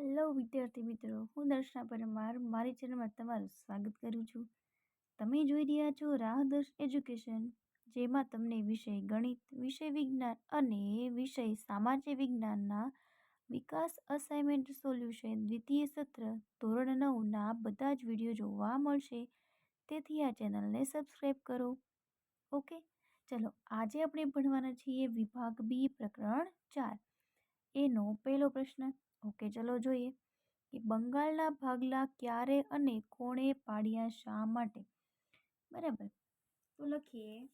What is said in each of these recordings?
Hello વિદ્યાર્થી મિત્રો, હું દર્શના પરમાર, મારી ચેનલમાં તમારું સ્વાગત કરું છું. તમે જોઈ રહ્યા છો રાહદર્શ એજ્યુકેશન, જેમાં તમને વિષય ગણિત, વિષય વિજ્ઞાન અને વિષય સામાજિક વિજ્ઞાનના વિકાસ અસાઇનમેન્ટ સોલ્યુશન દ્વિતીય સત્ર ધોરણ નવના બધા જ વીડિયો જોવા મળશે. તેથી આ ચેનલને સબસ્ક્રાઈબ કરો. ઓકે, ચલો આજે આપણે ભણવાના છીએ વિભાગ બી પ્રકરણ ચાર. એનો પહેલો પ્રશ્ન ઓકે, ચલો જોઈએ કે બંગાળના ભાગલા ક્યારે અને કોણે પાડ્યા શા માટે? બરાબર. તો લખીએ.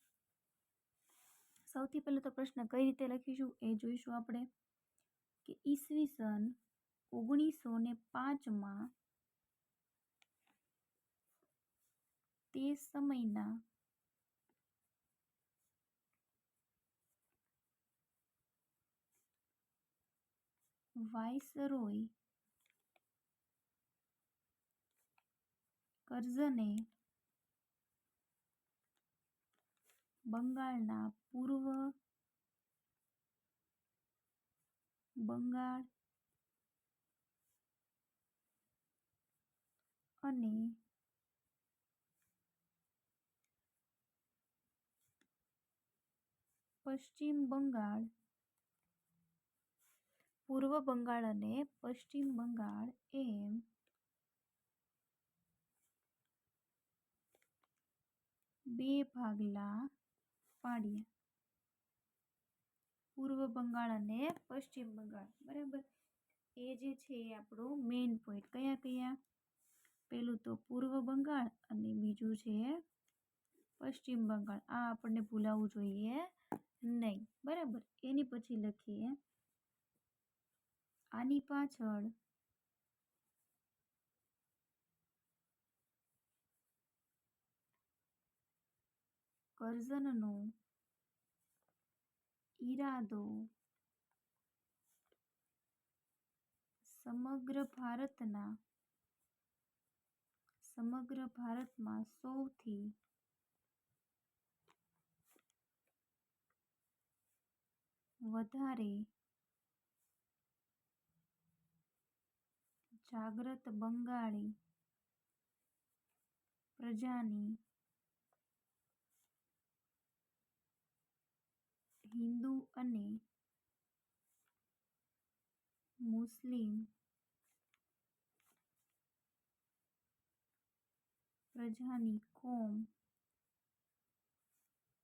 સૌથી પહેલો તો પ્રશ્ન કઈ રીતે લખીશું? એ જોઈશું આપણે. કે ઈસવીસન ઓગણીસો ને પાંચમાં તે સમયના વાઇસરોય કરઝને બંગાળના પૂર્વ બંગાળ અને પશ્ચિમ બંગાળ પૂર્વ બંગાળ અને પશ્ચિમ બંગાળ એમ બે ભાગલા પાડ્યા પૂર્વ બંગાળ અને પશ્ચિમ બંગાળ, બરાબર? એ જે છે એ આપણો મેઇન પોઈન્ટ કયા કયા? પેલું તો પૂર્વ બંગાળ અને બીજું છે પશ્ચિમ બંગાળ. આ આપણને ભૂલાવવું જોઈએ નહીં, બરાબર? એની પછી લખીએ. આની પાછળ કરઝનનો ઈરાદો સમગ્ર ભારતના સમગ્ર ભારતમાં સૌથી વધારે જાગ્રત બંગાળી પ્રજાની હિન્દુ અને મુસ્લિમ પ્રજાની કોમ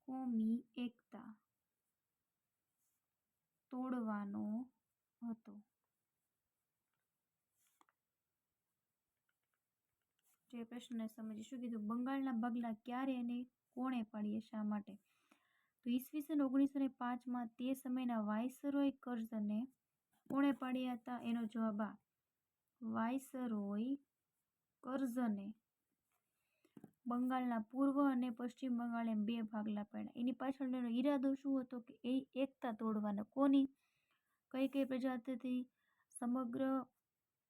કોમી એકતા તોડવાનો હતો. જે પ્રશ્નને સમજી શું કીધું બંગાળના ભાગલા ક્યારે અને કોણે પાડીએ શા માટે? તો ઈસવીસન ઓગણીસો ને પાંચમાં તે સમયના વાયસરોય કર્ઝને કોણે પાડ્યા હતા? એનો જવાબ આ. વાયસરોય કર્ઝને. બંગાળના પૂર્વ અને પશ્ચિમ બંગાળ એમ બે ભાગલા પાડ્યા. એની પાછળનો ઈરાદો શું હતો કે એ એકતા તોડવાનો કોની? કઈ કઈ પ્રજાતિથી સમગ્ર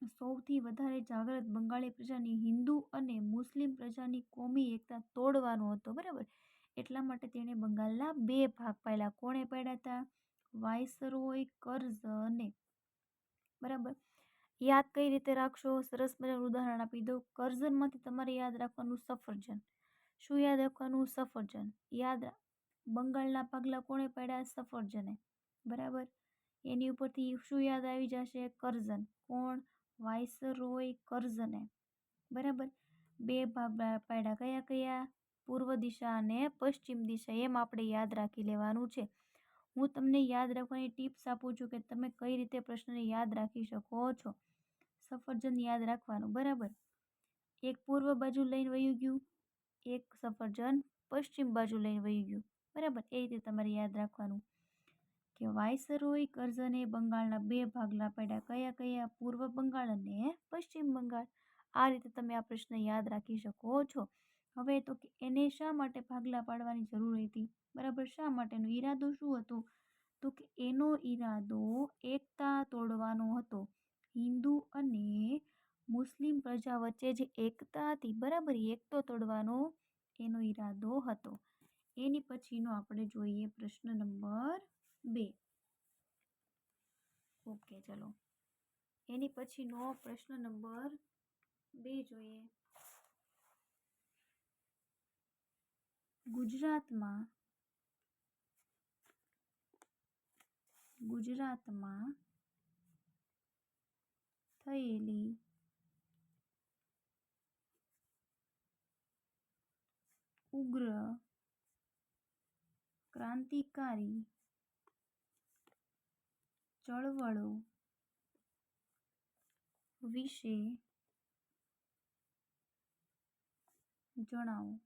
સૌથી વધારે જાગૃત બંગાળી પ્રજાની હિન્દુ અને મુસ્લિમ પ્રજાની કોમી એકતા તોડવાનો હતો, બરાબર? એટલા માટે તેણે બંગાળના બે ભાગ પાડ્યા. કોણે પાડ્યા હતા? વાયસરોય અને, બરાબર? યાદ કઈ રીતે રાખશો? સરસ મજાનું ઉદાહરણ આપી દો. કર્ઝનમાંથી તમારે યાદ રાખવાનું સફરજન. શું યાદ રાખવાનું? સફરજન. યાદ બંગાળના પગલાં કોણે પાડ્યા? સફરજને. બરાબર? એની ઉપરથી શું યાદ આવી જશે? કર્ઝન. કોણ? વાયસરોય કર્ઝને. બરાબર? બે ભાગ પાડ્યા. કયા કયા? પૂર્વ દિશા અને પશ્ચિમ દિશા, એમ આપણે યાદ રાખી લેવાનું છે. હું તમને યાદ રાખવાની ટિપ્સ આપું છું કે તમે કઈ રીતે પ્રશ્નને યાદ રાખી શકો છો. સફરજન યાદ રાખવાનું. બરાબર? એક પૂર્વ બાજુ લઈને વયું ગયું, એક સફરજન પશ્ચિમ બાજુ લઈને વયું ગયું. બરાબર? એ રીતે તમારે યાદ રાખવાનું. કે વાયસરોય કરઝને બંગાળના બે ભાગલા પાડ્યા. કયા કયા? પૂર્વ બંગાળ અને પશ્ચિમ બંગાળ. આ રીતે તમે આ પ્રશ્ન યાદ રાખી શકો છો. હવે તો કે એને શા માટે ભાગલા પાડવાની જરૂર હતી? બરાબર, શા માટેનો ઈરાદો શું હતો? તો કે એનો ઈરાદો એકતા તોડવાનો હતો. હિન્દુ અને મુસ્લિમ પ્રજા વચ્ચે જે એકતા હતી, બરાબર એકતો તોડવાનો એનો ઈરાદો હતો. એની પછીનો આપણે જોઈએ પ્રશ્ન નંબર બે. ઓકે ચલો. એની પછીનો પ્રશ્ન નંબર બે જોઈએ. ગુજરાતમાં ગુજરાતમાં થયેલી ઉગ્ર ક્રાંતિકારી ચળવળો વિશે જણાવો.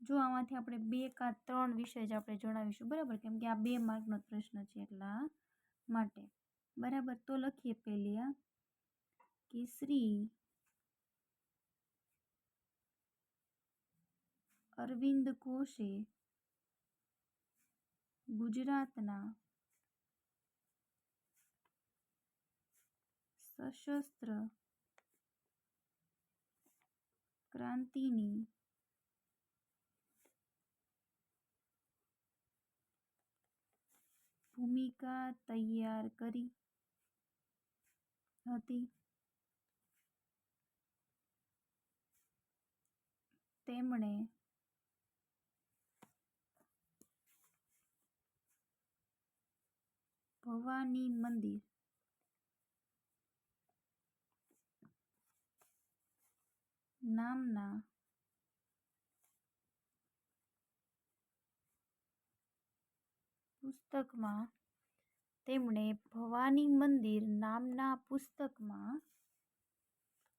જો આમાંથી આપણે બે કા ત્રણ વિષય જ આપણે જણાવીશું, બરાબર? કેમ કે આ બે માર્કનો પ્રશ્ન છે એટલા માટે. બરાબર? તો લખીએ પહેલી કે શ્રી અરવિંદ ઘોષે ગુજરાતના સશસ્ત્ર ક્રાંતિની ભૂમિકા તૈયાર કરી હતી. તેમણે ભવાની મંદિર નામના પુસ્તકમાં તેમણે ભવાની મંદિર નામના પુસ્તકમાં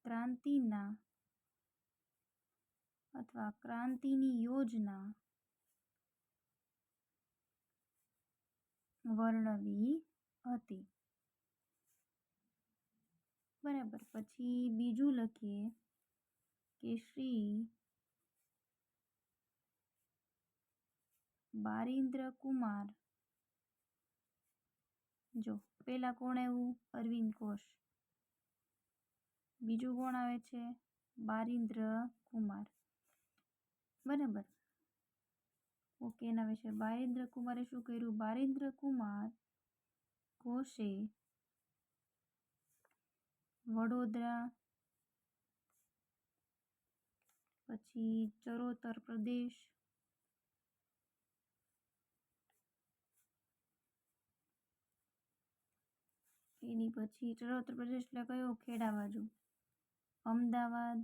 ક્રાંતિના અથવા ક્રાંતિની યોજના વર્ણવી હતી. બરાબર, પછી બીજું લખીએ. કે શ્રી બારીન્દ્ર કુમાર જો પેલા કોણ આવ્યું? અરવિંદ ઘોષ. બીજું કોણ આવે છે? બારીન્દ્ર કુમાર બરાબર. ઓકે, એના વિશે બારીન્દ્ર કુમારે શું કર્યું? બારીન્દ્ર કુમાર ઘોષે વડોદરા પછી ચરોતર પ્રદેશ. એની પછી ચરોતર પ્રદેશ એટલે કયો? ખેડા બાજુ. અમદાવાદ.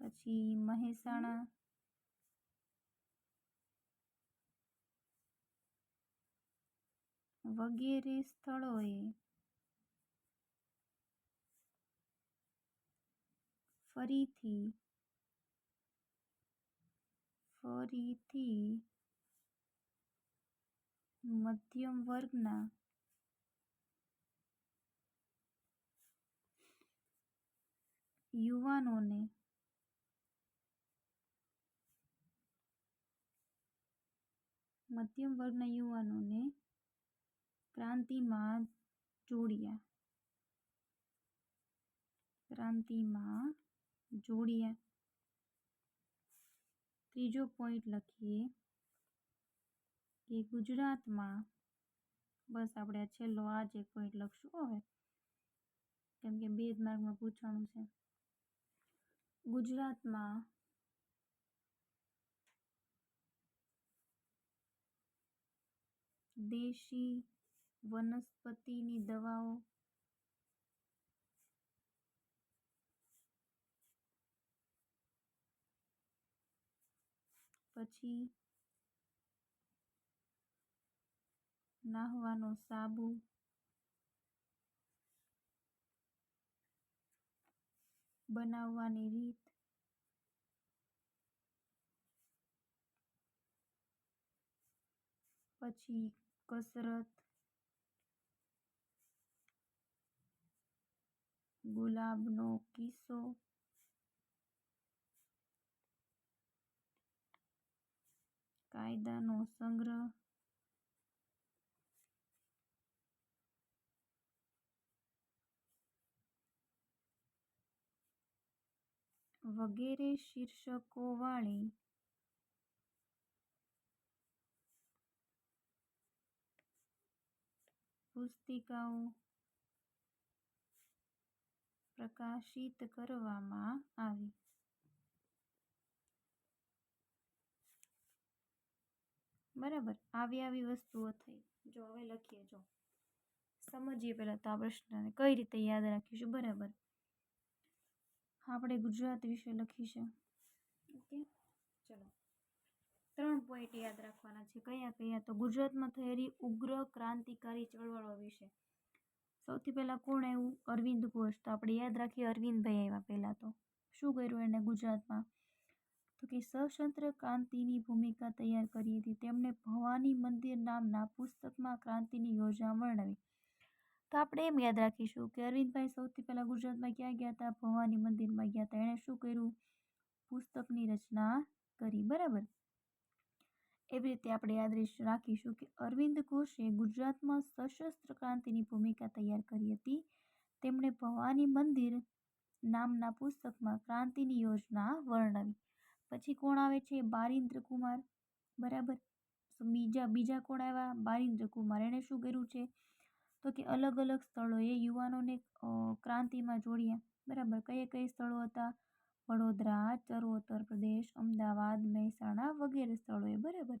પછી મહેસાણા. વગેરે સ્થળોએ ફરીથી ફરીથી મધ્યમ વર્ગના યુવાનોને મધ્યમ વર્ગના યુવાનોને ક્રાંતિમાં જોડ્યા ક્રાંતિમાં જોડ્યા ત્રીજો પોઈન્ટ લખીએ કે ગુજરાતમાં, બસ આપણે છેલ્લો આ જ એક પોઈન્ટ લખશું હવે. કેમ કે બે જ માર્કમાં પૂછવાનું છે. ગુજરાતમાં દેશી વનસ્પતિની દવાઓ પછી નાહવાનો સાબુ. બનાવવાની રીત. પછી કસરત. ગુલાબનો કિસ્સો. કાયદાનો સંગ્રહ વગેરે શીર્ષકોવાળી પુસ્તિકાઓ પ્રકાશિત કરવામાં આવી. બરાબર? આવી આવી વસ્તુઓ થઈ. જો હવે લખીએ, જો. સમજીએ પહેલાં તો આ પ્રશ્નને. કઈ રીતે યાદ રાખીશું? બરાબર. આપણે ગુજરાત વિશે લખીશું. ઓકે? ચલો. ત્રણ પોઈન્ટ યાદ રાખવાના છે. કયા કયા? તો ગુજરાતમાં થયેલી ઉગ્ર ક્રાંતિકારી ચળવળો વિશે. સૌથી પહેલાં કોણ આવ્યું? અરવિંદ ઘોષ તો આપણે યાદ રાખીએ અરવિંદભાઈ આવ્યા પહેલાં તો. શું કર્યું એણે ગુજરાતમાં? તો કે સશસ્ત્ર ક્રાંતિની ભૂમિકા તૈયાર કરી હતી. તેમણે ભવાની મંદિર નામના પુસ્તકમાં ક્રાંતિની યોજના વર્ણવી. તો આપણે એમ યાદ રાખીશું કે અરવિંદભાઈ સૌથી પહેલાં ગુજરાતમાં ક્યાં ગયા હતા? ભવાની મંદિરમાં ગયા હતા. એણે શું કર્યું? પુસ્તકની રચના કરી. બરાબર? એવી રીતે આપણે યાદ રાખીશું કે અરવિંદ ઘોષે ગુજરાતમાં સશસ્ત્ર ક્રાંતિની ભૂમિકા તૈયાર કરી હતી. તેમણે ભવાની મંદિર નામના પુસ્તકમાં ક્રાંતિની યોજના વર્ણવી. પછી કોણ આવે છે? બારિન્દ્ર કુમાર. બરાબર. બીજા બીજા કોણ આવ્યા? બારિન્દ્ર કુમાર. એણે શું કર્યું છે? તો કે અલગ અલગ સ્થળોએ યુવાનોને ક્રાંતિમાં જોડ્યા. બરાબર. કયા કયા સ્થળો હતા? વડોદરા, ચરોતર પ્રદેશ, અમદાવાદ, મહેસાણા વગેરે સ્થળોએ. બરાબર.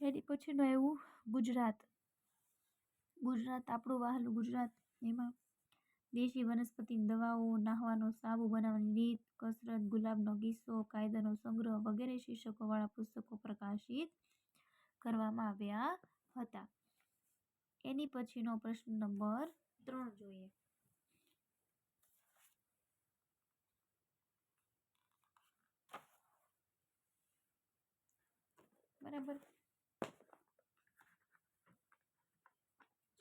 એની પછીનું એવું ગુજરાત. ગુજરાત, આપણું વહાલું ગુજરાત. એમાં દેશી વનસ્પતિ, દવાઓ, નાહવાનો સાબુ બનાવવાની રીત, કસરત, ગુલાબનો કિસ્સો, કાયદાનો સંગ્રહ વગેરે શીર્ષકોવાળા પુસ્તકો પ્રકાશિત કરવામાં આવ્યા હતા. એની પછીનો પ્રશ્ન નંબર ત્રણ જોઈએ. બરાબર.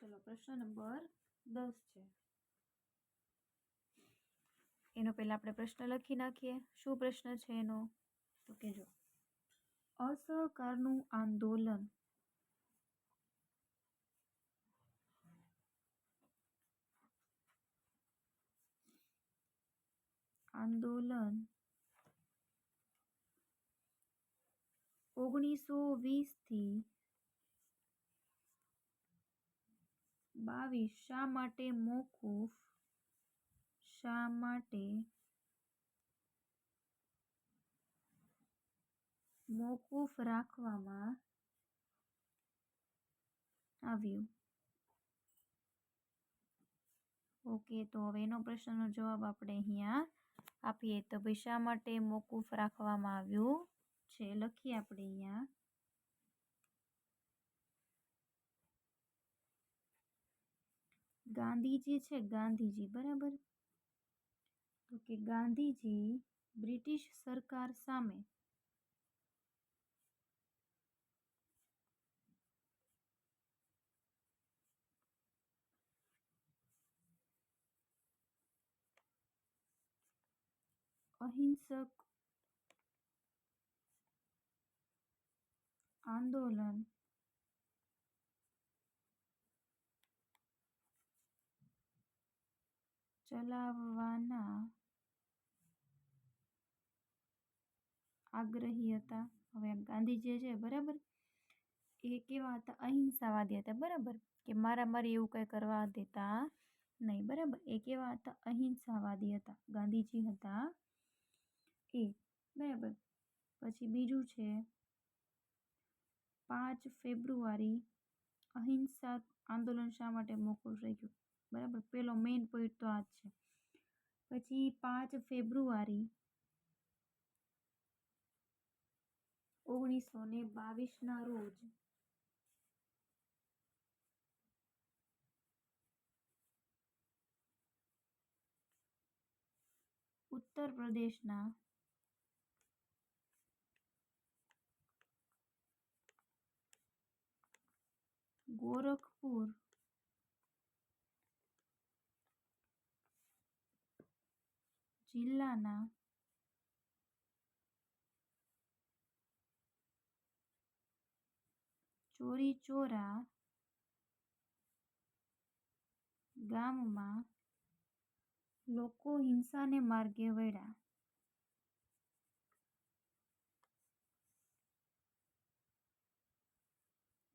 ચલો, પ્રશ્ન નંબર દસ છે. એનો પહેલાં આપણે પ્રશ્ન લખી નાખીએ. શું પ્રશ્ન છે એનો? તો કે જો અસહકારનું આંદોલન. આંદોલન. ઓગણીસો વીસથી બાવીસ. શા માટે મોકૂફ? શા માટે મોકૂફ રાખવામાં આવ્યું? ઓકે, તો હવે એનો પ્રશ્નનો જવાબ આપણે અહીંયા આપીએ. તો ભાઈ, શા માટે મોકૂફ રાખવામાં આવ્યું છે? લખીએ આપણે અહીંયા. ગાંધીજી છે, ગાંધીજી, બરાબર? તો કે ગાંધીજી બ્રિટિશ સરકાર સામે અહિંસક આંદોલન ચલાવવાના આગ્રહી હતા. હવે ગાંધીજી છે બરાબર? એ કેવા હતા? અહિંસાવાદી હતા, બરાબર? કે મારા મારી એવું કંઈ કરવા દેતા નહીં, બરાબર? એ કેવા હતા? અહિંસાવાદી હતા. ગાંધીજી હતા એ, બરાબર? પછી બીજું છે, પાંચ ફેબ્રુઆરી, અહિંસા આંદોલન શા માટે મોકૂફ રાખ્યું બરાબર? પેલો મેઇન પોઈન્ટ તો આ જ છે. પછી પાંચ ફેબ્રુઆરી ઓગણીસો ને બાવીસના રોજ ઉત્તર પ્રદેશના ગોરખપુર જિલ્લાના ચોરીચોરા ગામમાં લોકો હિંસાને માર્ગે વળ્યા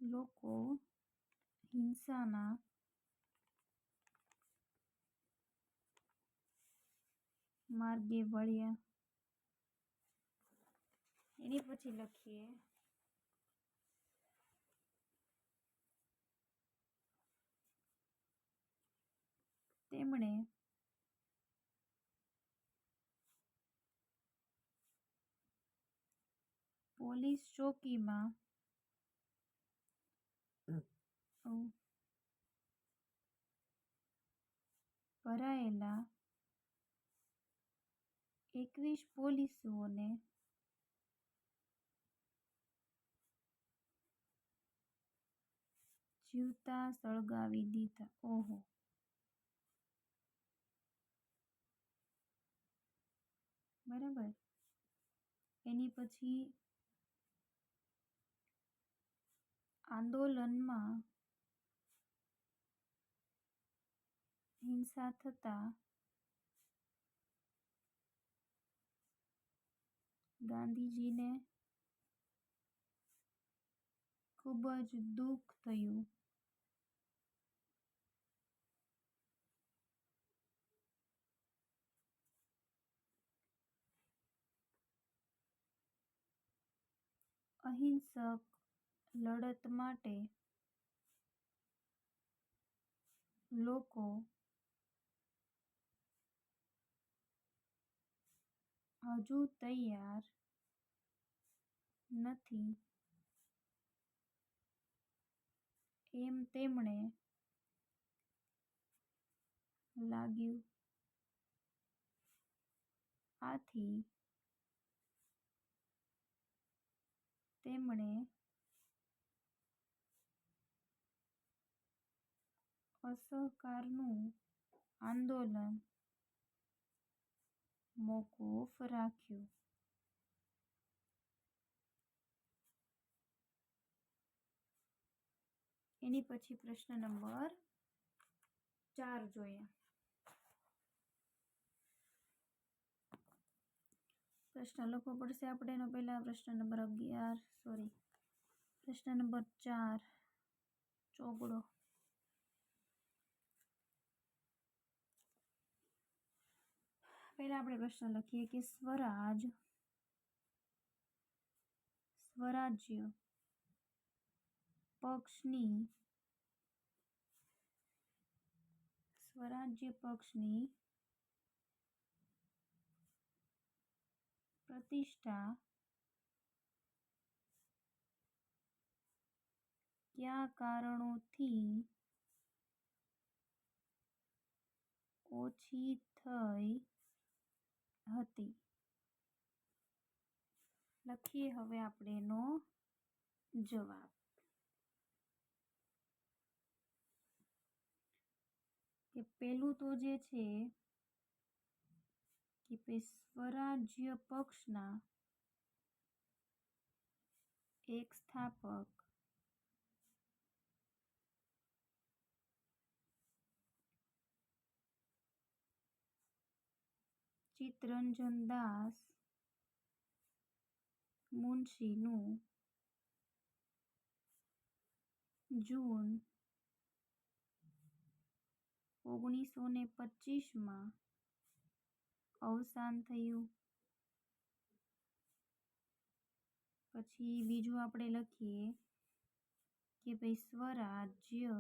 લોકો હિંસાના માર્ગે વળ્યા. એની પછી લખીએ. તેમણે પોલીસ ચોકીમાં ભરાયેલા એકવીસ પોલીસોને જીવતા સળગાવી દીધા. ઓહો. બરાબર. એની પછી આંદોલનમાં હિંસા થતા ગાંધીજીને ખૂબ જ દુઃખ થયું. અહિંસક લડત માટે લોકો હજુ તૈયાર નથી. એમ તેમણે લાગ્યું. આથી તેમણે અસહકારનું આંદોલન મોકૂફ રાખ્યું. એની પછી પ્રશ્ન નંબર ચાર જોઈએ. પ્રશ્ન લખવો પડશે આપણે એનો પહેલા પ્રશ્ન નંબર અગિયાર સોરી પ્રશ્ન નંબર ચાર ચોગડો પહેલા આપણે પ્રશ્ન લખીએ કે સ્વરાજ સ્વરાજ્ય પક્ષની સ્વરાજ્ય પક્ષની પ્રતિષ્ઠા કયા કારણોથી ઓછી થઈ હતી. લખીએ હવે આપણે એનો જવાબ. કે પેલું તો જે છે કે સ્વરાજ્ય પક્ષના એક સ્થાપક ચિત્તરંજન દાસ મુનશીનું જૂન ઓગણીસો ને પચીસમાં અવસાન થયું. પછી બીજું આપણે લખીએ કે ભાઈ સ્વરાજ્ય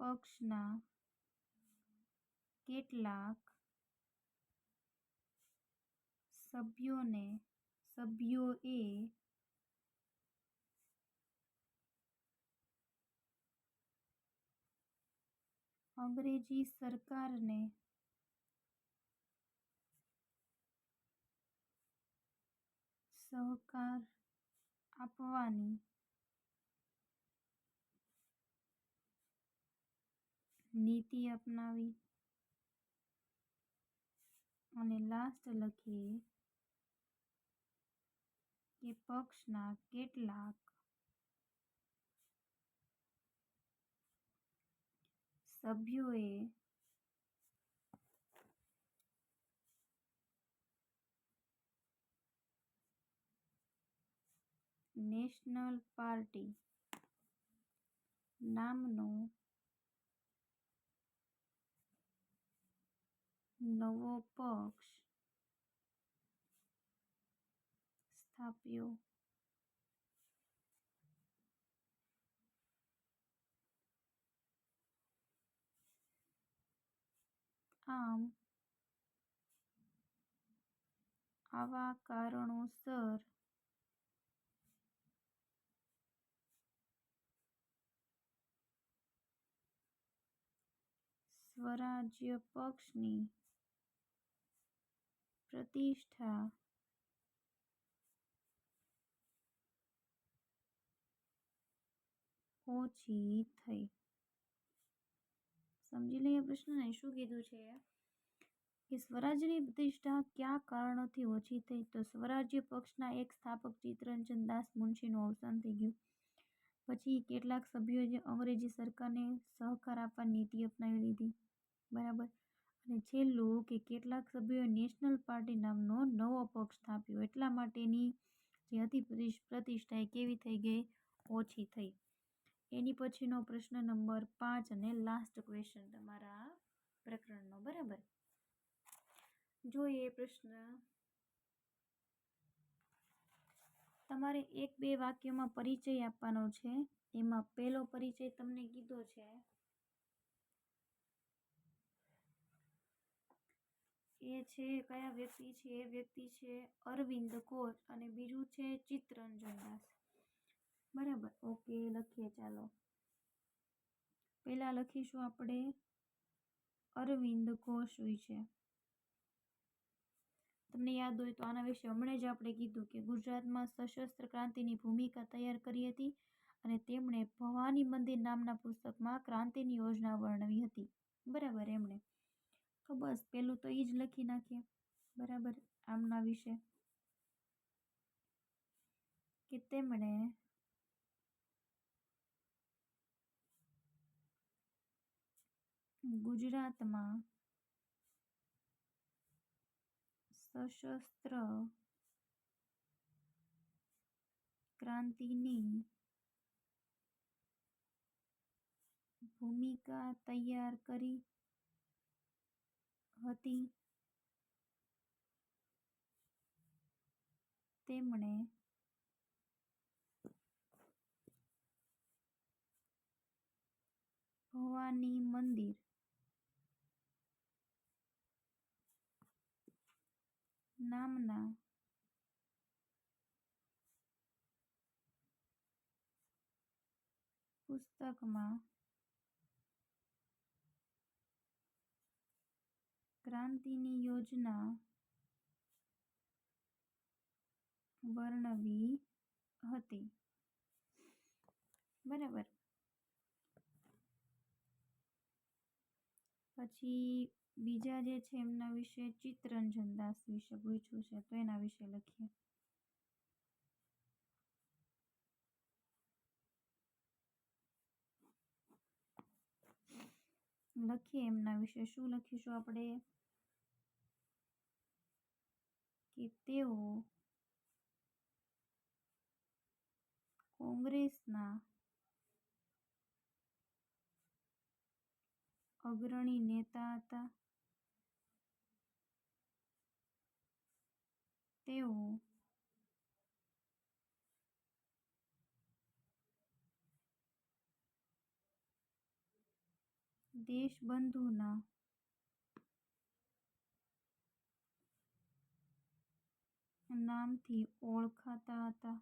પક્ષના કેટલાક સભ્યોને સભ્યોએ અંગ્રેજી સરકારને સહકાર આપવાની નીતિ અપનાવી. અને લાસ્ટ લખીએ. કે પક્ષના કેટલાક સભ્યોએ નેશનલ પાર્ટી નામનો નવો પક્ષ સ્થાપ્યો. આમ આવા કારણોસર સ્વરાજ્ય પક્ષની પ્રતિષ્ઠા. ઓછી થઈ. સમજી લઈએ પ્રશ્નને, શું કીધું છે? કે સ્વરાજ્યની પ્રતિષ્ઠા કયા કારણોથી ઓછી થઈ? તો સ્વરાજ્ય પક્ષના એક સ્થાપક ચિત્તરંજન દાસ મુનશીનું અવસાન થઈ ગયું. પછી કેટલાક સભ્યોએ અંગ્રેજી સરકારને સહકાર આપવા નીતિ અપનાવી લીધી. બરાબર? અને છેલ્લું કે કેટલાક સભ્યોએ નેશનલ પાર્ટી નામનો નવો પક્ષ સ્થાપ્યો. એટલા માટેની જે હતી પ્રતિષ્ઠા એ કેવી થઈ ગઈ? ઓછી થઈ. એની પછીનો પ્રશ્ન નંબર પાંચ અને લાસ્ટ ક્વેશ્ચન તમારા પ્રકરણનો, બરાબર? જોઈએ પ્રશ્ન તમારે એક બે વાક્યમાં પરિચય આપવાનો છે, એમાં પહેલો પરિચય તમને કીધો છે એ છે, કયા વ્યક્તિ છે, એ વ્યક્તિ છે, અરવિંદ કોર અને બીજું છે ચિત્તરંજન દાસ. બરાબર? ઓકે લખીએ ચાલો. પહેલાં લખીશું આપણે અરવિંદ ઘોષ વિશે. તમને યાદ હોય તો આના વિશે હમણાં જ આપણે કીધું કે ગુજરાતમાં સશસ્ત્ર ક્રાંતિની ભૂમિકા તૈયાર કરી હતી અને તેમણે ભવાની મંદિર નામના પુસ્તકમાં ક્રાંતિની યોજના વર્ણવી હતી. બરાબર, એમણે. બસ, પેલું તો એ જ લખી નાખીએ. બરાબર? આમના વિશે. કે તેમણે ગુજરાતમાં સશસ્ત્ર ક્રાંતિની ભૂમિકા તૈયાર કરી હતી. તેમણે ભવાની મંદિર નામના પુસ્તકમાં ક્રાંતિની યોજના વર્ણવી હતી. બરાબર. પછી બીજા જે છે એમના વિશે ચિત્તરંજન દાસ વિશે પૂછ્યું છે, તો એના વિશે લખીએ. લખીએ એમના વિશે. શું લખીશું આપણે? કે તેઓ કોંગ્રેસના અગ્રણી નેતા હતા. તેઓ દેશબંધુના નામથી ઓળખાતા હતા.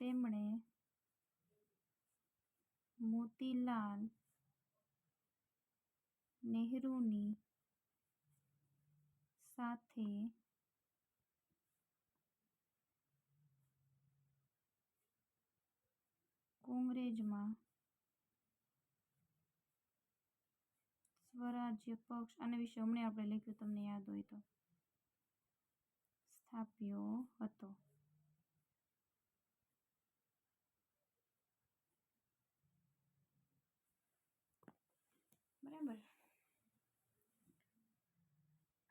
તેમણે મોતીલાલ નેહરુની સાથે કોંગ્રેસમાં સ્વરાજ્ય પક્ષ આના વિશે હમણાં આપણે લખ્યું, તમને યાદ હોય તો. સ્થાપ્યો હતો. બરાબર.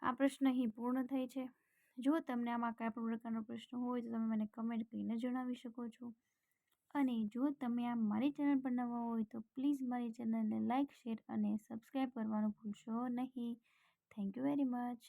આ પ્રશ્ન અહીં પૂર્ણ થાય છે. જો તમને આમાં કયા પ્રકારનો પ્રશ્ન હોય તો તમે મને કમેન્ટ કરીને જણાવી શકો છો. અને જો તમે આ મારી ચેનલ પર નવા હોય તો પ્લીઝ મારી ચેનલને લાઇક શેર અને સબસ્ક્રાઈબ કરવાનું ભૂલશો નહીં. Thank you very much.